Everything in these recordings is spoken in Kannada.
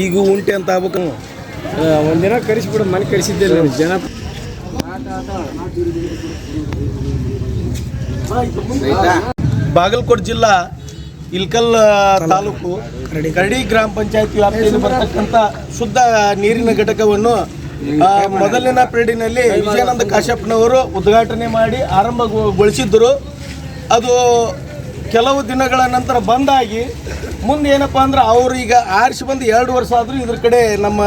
ಈಗೂ ಉಂಟೆ ಅಂತ ಆಗ್ಬೇಕು. ಒಂದಿನ ಕರೆಸಿಬಿಡು ಮನೆ ಕರೆಸಿದ್ದಿಲ್ಲ ಜನ. ಬಾಗಲಕೋಟೆ ಜಿಲ್ಲಾ ಇಲ್ಕಲ್ ತಾಲೂಕು ಕರಡಿ ಗ್ರಾಮ ಪಂಚಾಯತ್ ವ್ಯಾಪ್ತಿಯಲ್ಲಿ ಬರ್ತಕ್ಕಂಥ ಶುದ್ಧ ನೀರಿನ ಘಟಕವನ್ನು ಮೊದಲಿನ ಪೀರಿಯಡಿನಲ್ಲಿ ವಿಜಯಾನಂದ ಕಾಶ್ಯಪ್ನವರು ಉದ್ಘಾಟನೆ ಮಾಡಿ ಆರಂಭಗೊಳಿಸಿದ್ದರು. ಅದು ಕೆಲವು ದಿನಗಳ ನಂತರ ಬಂದಾಗಿ ಮುಂದೆ ಏನಪ್ಪ ಅಂದ್ರೆ ಅವ್ರು ಈಗ ಆರಿಸಿ ಬಂದು ಎರಡು ವರ್ಷ ಆದರೂ ಇದ್ರ ಕಡೆ ನಮ್ಮ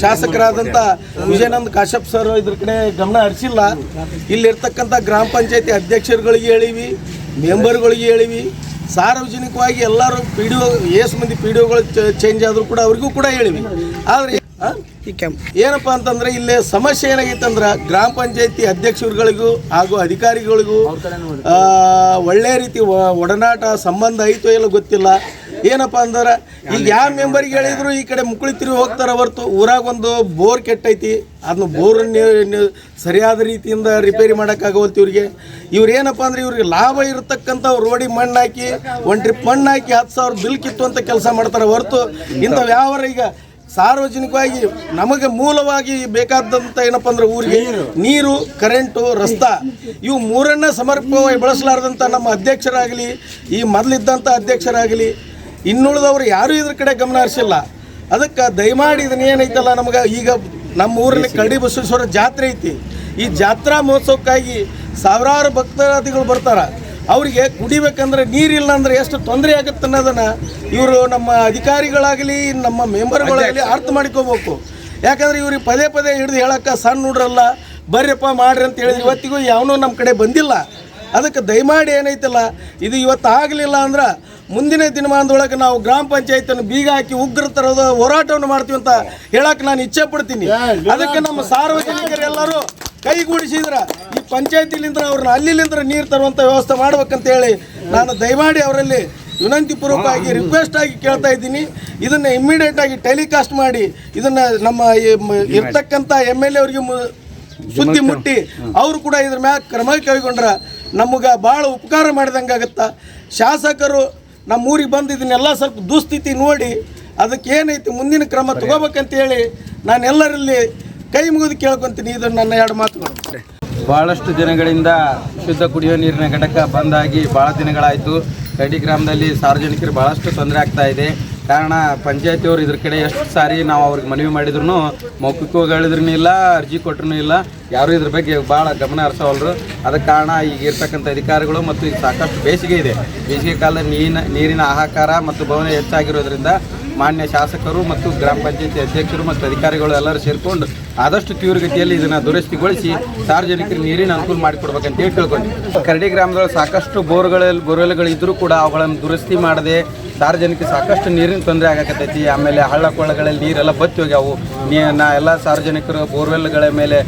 ಶಾಸಕರಾದಂಥ ವಿಜಯನಂದ್ ಕಾಶ್ಯಪ್ ಸರ್ ಇದ್ರ ಕಡೆ ಗಮನ ಹರಿಸಿಲ್ಲ. ಇಲ್ಲಿರ್ತಕ್ಕಂಥ ಗ್ರಾಮ ಪಂಚಾಯತಿ ಅಧ್ಯಕ್ಷರುಗಳಿಗೆ ಹೇಳಿವಿ, ಮೆಂಬರ್ಗಳಿಗೆ ಹೇಳಿವಿ. ಸಾರ್ವಜನಿಕವಾಗಿ ಎಲ್ಲರೂ ಪಿ ಡಿ ಒ ಎಸ್ ಮಂದಿ ಪಿ ಡಿ ಚೇಂಜ್ ಆದರೂ ಕೂಡ ಅವ್ರಿಗೂ ಕೂಡ ಹೇಳಿವಿ. ಆದರೆ ಆ? ಏನಪ್ಪ ಅಂತಂದ್ರೆ ಇಲ್ಲಿ ಸಮಸ್ಯೆ ಏನಾಗೈತೆ ಅಂದ್ರೆ ಗ್ರಾಮ ಪಂಚಾಯತಿ ಅಧ್ಯಕ್ಷರುಗಳಿಗೂ ಹಾಗೂ ಅಧಿಕಾರಿಗಳಿಗೂ ಒಳ್ಳೆ ರೀತಿ ಒಡನಾಟ ಸಂಬಂಧ ಐತೋ ಇಲ್ಲ ಗೊತ್ತಿಲ್ಲ. ಏನಪ್ಪ ಅಂದ್ರೆ ಈಗ ಯಾವ ಮೆಂಬರ್ಗೆ ಹೇಳಿದ್ರು ಈ ಕಡೆ ಮುಕ್ಕಳಿ ತಿರುಗಿ ಹೋಗ್ತಾರೆ ಹೊರತು ಊರಾಗ ಒಂದು ಬೋರ್ ಕೆಟ್ಟೈತಿ ಅದನ್ನ ಬೋರ್ ಸರಿಯಾದ ರೀತಿಯಿಂದ ರಿಪೇರಿ ಮಾಡೋಕ್ಕಾಗವಲ್ತು ಇವ್ರಿಗೆ. ಇವ್ರು ಏನಪ್ಪ ಅಂದ್ರೆ ಇವ್ರಿಗೆ ಲಾಭ ಇರತಕ್ಕಂಥ ರೋಡಿಗೆ ಮಣ್ಣು ಹಾಕಿ ಒಂದು ಟ್ರಿಪ್ ಮಣ್ಣು ಹಾಕಿ ಹತ್ತು ಸಾವಿರ ಬಿಲ್ ಅಂತ ಕೆಲಸ ಮಾಡ್ತಾರೆ ಹೊರತು. ಇಂಥವು ಯಾವ ಈಗ ಸಾರ್ವಜನಿಕವಾಗಿ ನಮಗೆ ಮೂಲವಾಗಿ ಬೇಕಾದಂಥ ಏನಪ್ಪ ಅಂದ್ರೆ ಊರಿಗೆ ನೀರು. ಕರೆಂಟು ರಸ್ತೆ ಇವು ಮೂರನ್ನ ಸಮರ್ಪಕವಾಗಿ ಬಳಸಲಾರದಂಥ ನಮ್ಮ ಅಧ್ಯಕ್ಷರಾಗಲಿ ಈ ಮೊದಲಿದ್ದಂಥ ಅಧ್ಯಕ್ಷರಾಗಲಿ ಇನ್ನುಳಿದವರು ಯಾರೂ ಇದ್ರ ಕಡೆ ಗಮನ ಹರಿಸಿಲ್ಲ. ಅದಕ್ಕೆ ದಯಮಾಡಿ ಇದನ್ನ ಏನೈತಲ್ಲ ನಮಗೆ ಈಗ ನಮ್ಮ ಊರಲ್ಲಿ ಕರಡಿ ಬಸವೇಶ್ವರ ಜಾತ್ರೆ ಐತಿ. ಈ ಜಾತ್ರಾ ಮಹೋತ್ಸವಕ್ಕಾಗಿ ಸಾವಿರಾರು ಭಕ್ತಾದಿಗಳು ಬರ್ತಾರೆ. ಅವರಿಗೆ ಕುಡಿಬೇಕಂದ್ರೆ ನೀರಿಲ್ಲ ಅಂದ್ರೆ ಎಷ್ಟು ತೊಂದರೆ ಆಗುತ್ತೆ ಅನ್ನೋದನ್ನ ಇವರು ನಮ್ಮ ಅಧಿಕಾರಿಗಳಾಗಲಿ ನಮ್ಮ ಮೆಂಬರ್ಗಳಾಗಲಿ ಅರ್ಥ ಮಾಡ್ಕೋಬೇಕು. ಯಾಕಂದ್ರೆ ಇವ್ರಿಗೆ ಪದೇ ಪದೇ ಹಿಡಿದು ಹೇಳಕ್ಕೆ ಸಣ್ಣ ಹುಡ್ರಲ್ಲ ಬರ್ರಪ್ಪ ಮಾಡ್ರಿ ಅಂತ ಹೇಳಿದ್ರೆ ಇವತ್ತಿಗೂ ಯಾವನೂ ನಮ್ಮ ಕಡೆ ಬಂದಿಲ್ಲ. ಅದಕ್ಕೆ ದಯಮಾಡಿ ಏನೈತಲ್ಲ ಇದು ಇವತ್ತು ಆಗಲಿಲ್ಲ ಅಂದ್ರೆ ಮುಂದಿನ ದಿನಮಾನದೊಳಗೆ ನಾವು ಗ್ರಾಮ ಪಂಚಾಯತನ್ನು ಬೀಗ ಹಾಕಿ ಉಗ್ರ ತರೋದು ಹೋರಾಟವನ್ನು ಮಾಡ್ತೀವಿ ಅಂತ ಹೇಳಕ್ಕೆ ನಾನು ಇಚ್ಛೆ ಪಡ್ತೀನಿ. ಅದಕ್ಕೆ ನಮ್ಮ ಸಾರ್ವಜನಿಕರೆಲ್ಲರೂ ಕೈಗೂಡಿಸಿದ್ರ ಈ ಪಂಚಾಯತಿಲಿಂದ ಅವ್ರನ್ನ ಅಲ್ಲಿಲಿಂದ ನೀರು ತರುವಂಥ ವ್ಯವಸ್ಥೆ ಮಾಡ್ಬೇಕಂತ ಹೇಳಿ ನಾನು ದಯಮಾಡಿ ಅವರಲ್ಲಿ ವಿನಂತಿ ಪೂರ್ವಕವಾಗಿ ರಿಕ್ವೆಸ್ಟ್ ಆಗಿ ಕೇಳ್ತಾ ಇದ್ದೀನಿ. ಇದನ್ನ ಇಮ್ಮಿಡಿಯೇಟ್ ಆಗಿ ಟೆಲಿಕಾಸ್ಟ್ ಮಾಡಿ ಇದನ್ನ ನಮ್ಮ ಇರ್ತಕ್ಕಂತ ಇರ್ತಕ್ಕಂಥ ಎಂ ಎಲ್ ಎ ಅವರಿಗೆ ಸುದ್ದಿ ಮುಟ್ಟಿ ಅವರು ಕೂಡ ಇದ್ರ ಮ್ಯಾಲೆ ಕ್ರಮ ಕೈಗೊಂಡ್ರ ನಮಗೆ ಭಾಳ ಉಪಕಾರ ಮಾಡಿದಂಗೆ ಆಗುತ್ತಾ. ಶಾಸಕರು ನಮ್ಮ ಊರಿಗೆ ಬಂದು ಇದನ್ನೆಲ್ಲ ಸ್ವಲ್ಪ ದುಸ್ಥಿತಿ ನೋಡಿ ಅದಕ್ಕೆ ಏನೈತಿ ಮುಂದಿನ ಕ್ರಮ ತಗೋಬೇಕಂತ ಹೇಳಿ ನಾನು ಎಲ್ಲರಲ್ಲಿ ಕೈ ಮುಗಿದು ಕೇಳ್ಕೊಂತೀನಿ ಇದು ನನ್ನ ಎರಡು ಮಾತುಗಳು ಭಾಳಷ್ಟು ದಿನಗಳಿಂದ ಶುದ್ಧ ಕುಡಿಯುವ ನೀರಿನ ಘಟಕ ಬಂದಾಗಿ ಭಾಳ ದಿನಗಳಾಯಿತು. ಕಡಿ ಗ್ರಾಮದಲ್ಲಿ ಸಾರ್ವಜನಿಕರು ಭಾಳಷ್ಟು ತೊಂದರೆ ಆಗ್ತಾ ಇದೆ. ಕಾರಣ ಪಂಚಾಯತಿಯವರು ಇದ್ರ ಕಡೆ ಎಷ್ಟು ಸಾರಿ ನಾವು ಅವ್ರಿಗೆ ಮನವಿ ಮಾಡಿದ್ರು ಮೌಖಿಕವಾಗಿ ಹೇಳಿದ್ರೂ ಇಲ್ಲ, ಅರ್ಜಿ ಕೊಟ್ರೂ ಇಲ್ಲ. ಯಾರೂ ಇದ್ರ ಬಗ್ಗೆ ಭಾಳ ಗಮನ ಹರಿಸೋವಲ್ರು. ಅದಕ್ಕೆ ಕಾರಣ ಈಗ ಇರ್ತಕ್ಕಂಥ ಅಧಿಕಾರಿಗಳು ಮತ್ತು ಸಾಕಷ್ಟು ಬೇಸಿಗೆ ಇದೆ. ಬೇಸಿಗೆ ಕಾಲದಲ್ಲಿ ನೀರಿನ ನೀರಿನ ಆಹಾಕಾರ ಮತ್ತು ಭವನ ಹೆಚ್ಚಾಗಿರೋದ್ರಿಂದ ಮಾನ್ಯ ಶಾಸಕರು ಮತ್ತು ಗ್ರಾಮ ಪಂಚಾಯತಿ ಅಧ್ಯಕ್ಷರು ಮತ್ತು ಅಧಿಕಾರಿಗಳು ಎಲ್ಲರೂ ಸೇರಿಕೊಂಡು ಆದಷ್ಟು ತೀವ್ರಗತಿಯಲ್ಲಿ ಇದನ್ನು ದುರಸ್ತಿಗೊಳಿಸಿ ಸಾರ್ವಜನಿಕರಿಗೆ ನೀರಿನ ಅನುಕೂಲ ಮಾಡಿಕೊಡ್ಬೇಕಂತ ಹೇಳಿ ತಿಳ್ಕೊಂಡು ಕರಡಿ ಗ್ರಾಮದಲ್ಲಿ ಸಾಕಷ್ಟು ಬೋರ್ಗಳಲ್ಲಿ ಬೋರ್ವೆಲ್ಗಳಿದ್ದರೂ ಕೂಡ ಅವುಗಳನ್ನು ದುರಸ್ತಿ ಮಾಡದೆ ಸಾರ್ವಜನಿಕ ಸಾಕಷ್ಟು ನೀರಿನ ತೊಂದರೆ ಆಗಕತ್ತೈತಿ. ಆಮೇಲೆ ಹಳ್ಳ ಕೊಳ್ಳಗಳಲ್ಲಿ ನೀರೆಲ್ಲ ಬತ್ತಿ ಹೋಗ್ಯಾವು. ನೀ ನಾ ಎಲ್ಲ ಸಾರ್ವಜನಿಕರು ಬೋರ್ವೆಲ್ಗಳ ಮೇಲೆ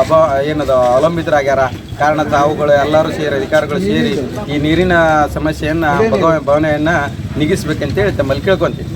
ಅಬ ಏನದು, ಅವಲಂಬಿತರಾಗ್ಯಾರ. ಕಾರಣ ತಾವುಗಳು ಎಲ್ಲರೂ ಸೇರಿ, ಅಧಿಕಾರಿಗಳು ಸೇರಿ ಈ ನೀರಿನ ಸಮಸ್ಯೆಯನ್ನು ಭಾವನೆಯನ್ನು ನಿಗಿಸ್ಬೇಕಂತೇಳಿ ತಮ್ಮಲ್ಲಿ ಕೇಳ್ಕೊಂತೀವಿ.